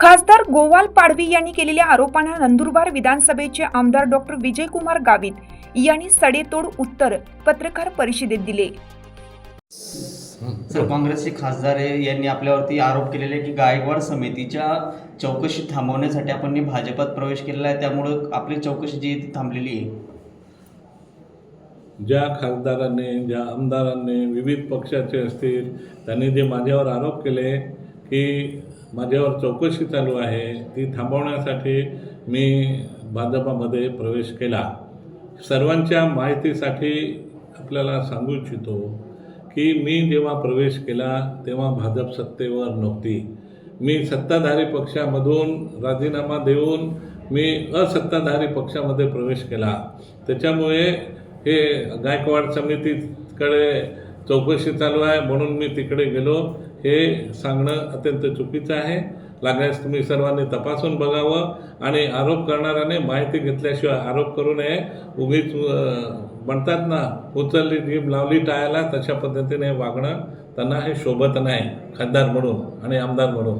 खासदार गोवाल पाडवी यांनी केलेल्या आरोपांना नंदुरबार विधानसभेचे आमदार डॉक्टर विजयकुमार गावित यांनी सडेतोड उत्तर पत्रकार परिषदेत दिले. सर काँग्रेसचे खासदार यांनी आपल्यावरती आरोप केलेले आहे की गायकवाड समितीच्या चौकशी थांबवण्यासाठी आपण भाजपात प्रवेश केलेला आहे त्यामुळं आपली चौकशी जी थांबलेली आहे. ज्या खासदारांनी ज्या आमदारांनी विविध पक्षाचे असतील त्यांनी जे माझ्यावर आरोप केले की माझ्यावर चौकशी चालू आहे. ती थांबवण्यासाठी मी भाजपामध्ये प्रवेश केला. सर्वांच्या माहितीसाठी आपल्याला सांगू इच्छितो की मी जेव्हा प्रवेश केला तेव्हा भाजप सत्तेवर नव्हती. मी सत्ताधारी पक्षामधून राजीनामा देऊन मी असत्ताधारी पक्षामध्ये प्रवेश केला. त्याच्यामुळे हे गायकवाड समितीकडे चौकशी चालू आहे म्हणून मी तिकडे गेलो. हे सांगणं अत्यंत चुकीचं आहे. लागल्यास तुम्ही सर्वांनी तपासून बघावं आणि आरोप करणाऱ्याने माहिती घेतल्याशिवाय आरोप करू नये. उगीच म्हणतात ना उचलली जीभ लावली टाळायला तशा पद्धतीने वागणं त्यांना हे शोभत नाही खासदार म्हणून आणि आमदार म्हणून.